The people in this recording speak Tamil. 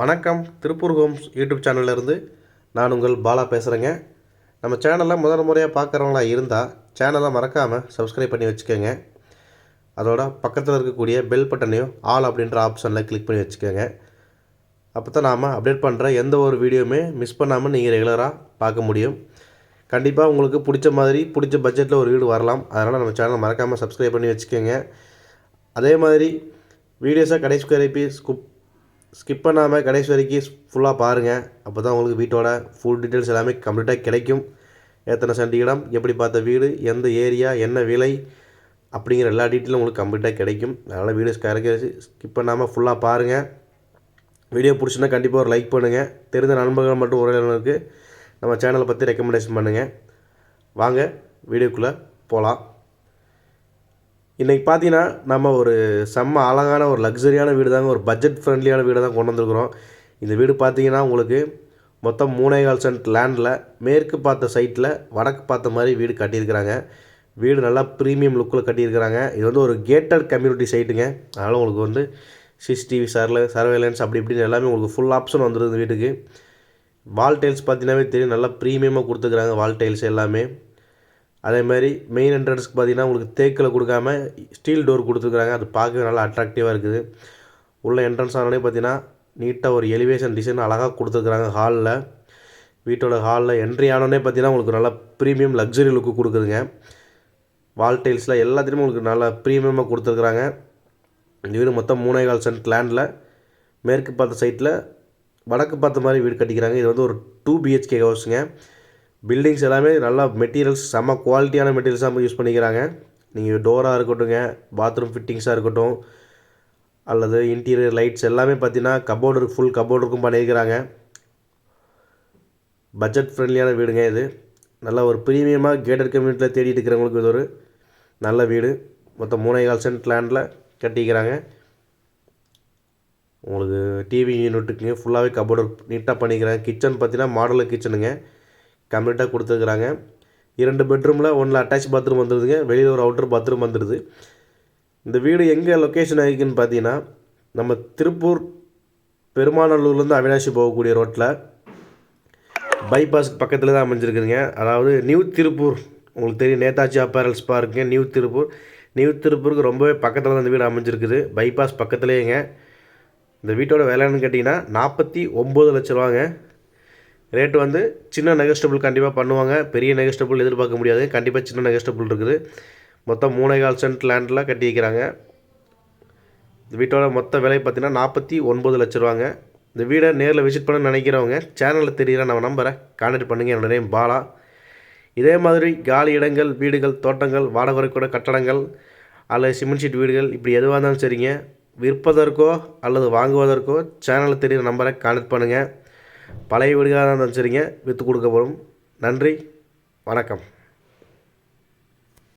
வணக்கம். திருப்பூர் ஹோம்ஸ் யூடியூப் சேனல்லேருந்து நான் உங்கள் பாலா பேசுகிறேங்க நம்ம சேனலை முதல் முறையாக பார்க்குறவங்களா இருந்தால் சேனலை மறக்காமல் சப்ஸ்கிரைப் பண்ணி வச்சுக்கோங்க. அதோட பக்கத்தில் இருக்கக்கூடிய பெல் பட்டனையும் ஆல் அப்படின்ற ஆப்ஷனில் கிளிக் பண்ணி வச்சுக்கோங்க. அப்போ தான் நாம் அப்டேட் பண்ணுற எந்த ஒரு வீடியோவுமே மிஸ் பண்ணாமல் நீங்கள் ரெகுலராக பார்க்க முடியும். கண்டிப்பாக உங்களுக்கு பிடிச்ச மாதிரி பிடிச்ச பட்ஜெட்டில் ஒரு வீடு வரலாம். அதனால் நம்ம சேனலை மறக்காமல் சப்ஸ்கிரைப் பண்ணி வச்சுக்கோங்க. அதே மாதிரி வீடியோஸாக கடைசி கரைப்பி ஸ்குப் ஸ்கிப் பண்ணாமல் கடைசி வரைக்கும் ஃபுல்லாக பாருங்கள் அப்போ தான் உங்களுக்கு வீட்டோட ஃபுல் டீட்டெயில்ஸ் எல்லாமே கம்ப்ளீட்டாக கிடைக்கும். எத்தனை சண்டிகிடம் இடம் எப்படி பார்த்த வீடு எந்த ஏரியா என்ன விலை அப்படிங்கிற எல்லா டீட்டெயிலும் உங்களுக்கு கம்ப்ளீட்டாக கிடைக்கும். அதனால் வீடியோஸ் கரைக்க ஸ்கிப் பண்ணாமல் ஃபுல்லாக பாருங்கள் வீடியோ பிடிச்சுன்னா கண்டிப்பாக ஒரு லைக் பண்ணுங்கள் தெரிந்த நண்பர்கள் மட்டும் உறவினர்களுக்கு நம்ம சேனலை பற்றி ரெக்கமெண்டேஷன் பண்ணுங்கள் வாங்க வீடியோக்குள்ளே போகலாம் இன்றைக்கி பார்த்தீங்கன்னா நம்ம ஒரு செம்ம அழகான ஒரு லக்ஸரியான வீடு தாங்க ஒரு பட்ஜெட் ஃப்ரெண்ட்லியான வீடு தான் கொண்டு வந்திருக்கிறோம். இந்த வீடு பார்த்தீங்கன்னா உங்களுக்கு மொத்தம் மூணே கால் சென்ட் லேண்டில் மேற்கு பார்த்த சைட்டில் வடக்கு பார்த்த மாதிரி வீடு கட்டியிருக்கிறாங்க. வீடு நல்லா ப்ரீமியம் லுக்கில் கட்டியிருக்கிறாங்க. இது வந்து ஒரு கேட்டட் கம்யூனிட்டி சைட்டுங்க அதனால் உங்களுக்கு வந்து சிசிடிவி சர்ல சர்வேலன்ஸ் அப்படி இப்படின்னு எல்லாமே உங்களுக்கு ஃபுல் ஆப்ஷன் வந்துடுது வீட்டுக்கு. வால் டைல்ஸ் பார்த்தீங்கன்னாவே தெரியும். நல்லா ப்ரீமியமாக கொடுத்துருக்குறாங்க வால் டைல்ஸ் எல்லாமே. அதே மாதிரி மெயின் என்ட்ரன்ஸ்க்கு பார்த்தீங்கன்னா உங்களுக்கு தேக்கில் கொடுக்காம ஸ்டீல் டோர் கொடுத்துருக்குறாங்க. அது பார்க்கவே நல்லா அட்ராக்டிவாக இருக்குது. உள்ள என்ட்ரன்ஸ் ஆனோடனே பார்த்தீங்கன்னா நீட்டாக ஒரு எலிவேஷன் டிசைன் அழகாக கொடுத்துருக்குறாங்க ஹாலில் வீட்டோட ஹாலில் என்ட்ரி ஆனோடனே பார்த்தீங்கன்னா உங்களுக்கு நல்லா ப்ரீமியம் லக்ஸரி லுக்கு கொடுக்குதுங்க. வால் டைல்ஸில் எல்லாத்துலேயுமே உங்களுக்கு நல்லா ப்ரீமியமாக கொடுத்துருக்குறாங்க. இந்த வீடு மொத்தம் மூணே கால் சென்ட் லேண்டில் மேற்கு பார்த்த சைட்டில் வடக்கு பார்த்த மாதிரி வீடு கட்டிக்கிறாங்க. இது வந்து ஒரு டூ பிஹெச்கே ஹவுஸுங்க பில்டிங்ஸ் எல்லாமே நல்லா மெட்டீரியல்ஸ் செம்ம குவாலிட்டியான மெட்டீரியல்ஸாக யூஸ் பண்ணிக்கிறாங்க. நீங்கள் டோராக இருக்கட்டுங்க பாத்ரூம் ஃபிட்டிங்ஸாக இருக்கட்டும் அல்லது இன்டீரியர் லைட்ஸ் எல்லாமே பார்த்தீங்கன்னா கபோர்டு ஃபுல் கபோர்டு இருக்கும் பண்ணியிருக்கிறாங்க. பட்ஜெட் ஃப்ரெண்ட்லியான வீடுங்க இது. நல்ல ஒரு ப்ரீமியமாக கேட்டட் கம்யூனிட்டியில் தேடிட்டு இருக்கிறவங்களுக்கு இது ஒரு நல்ல வீடு. மொத்தம் மூணே கால் சென்ட் லேண்டில் கட்டிக்கிறாங்க. உங்களுக்கு டிவி யூனிட்டுக்குங்க ஃபுல்லாகவே கபோர்டு நீட்டாக பண்ணிக்கிறாங்க. கிச்சன் பார்த்தீங்கன்னா மாடலர் கிச்சனுங்க கம்ப்ளீட்டாக கொடுத்துருக்குறாங்க. இரண்டு பெட்ரூமில் ஒன்றில் அட்டாச் பாத்ரூம் வந்துடுதுங்க வெளியில் ஒரு அவுட்டர் பாத்ரூம் வந்துடுது இந்த வீடு எங்கே லொக்கேஷன் ஆகிக்குன்னு பார்த்தீங்கன்னா நம்ம திருப்பூர் பெருமாநல்லூர்லேருந்து அவினாசி போகக்கூடிய ரோட்டில் பைபாஸ்க்கு பக்கத்தில் தான் அமைஞ்சிருக்குதுங்க. அதாவது நியூ திருப்பூர். உங்களுக்கு தெரியும் நேதாஜி அப்பேரல்ஸ் பார்க்குங்க நியூ திருப்பூர். நியூ திருப்பூருக்கு ரொம்பவே பக்கத்தில் தான் இந்த வீடு அமைஞ்சிருக்குது. பைபாஸ் பக்கத்துலேயேங்க. இந்த வீட்டோட விலைன்னு கேட்டிங்கன்னா நாற்பத்தி ஒம்பது லட்ச ரூபாங்க. ரேட்டு வந்து சின்ன நெகஸ்டபுள் கண்டிப்பாக பண்ணுவாங்க. பெரிய நெகஸ்டபுள் எதிர்பார்க்க முடியாது. கண்டிப்பாக சின்ன நெகஸ்டபுள் இருக்குது. மொத்தம் மூணே கால் சென்ட் லேண்டில் கட்டி வைக்கிறாங்க. இந்த வீட்டோட மொத்த விலை பார்த்தீங்கன்னா நாற்பத்தி ஒன்பது லட்ச ரூபாங்க. இந்த வீடை நேரில் விசிட் பண்ண நினைக்கிறவங்க சேனலில் தெரிகிற நம்ம நம்பரை கான்டாக்ட் பண்ணுங்கள் என்னோட நேம் பாலா. இதே மாதிரி காலி இடங்கள் வீடுகள் தோட்டங்கள் வாடகை கூட கட்டடங்கள் அல்லது சிமெண்ட் ஷீட் வீடுகள் இப்படி எதுவாக இருந்தாலும் சரிங்க. விற்பதற்கோ அல்லது வாங்குவதற்கோ சேனலில் தெரிகிற நம்பரை கான்டாக்ட் பண்ணுங்கள் பழைய வீடுகளாக இருந்தாலும் சரிங்க விற்று கொடுக்கப்படும். நன்றி வணக்கம்.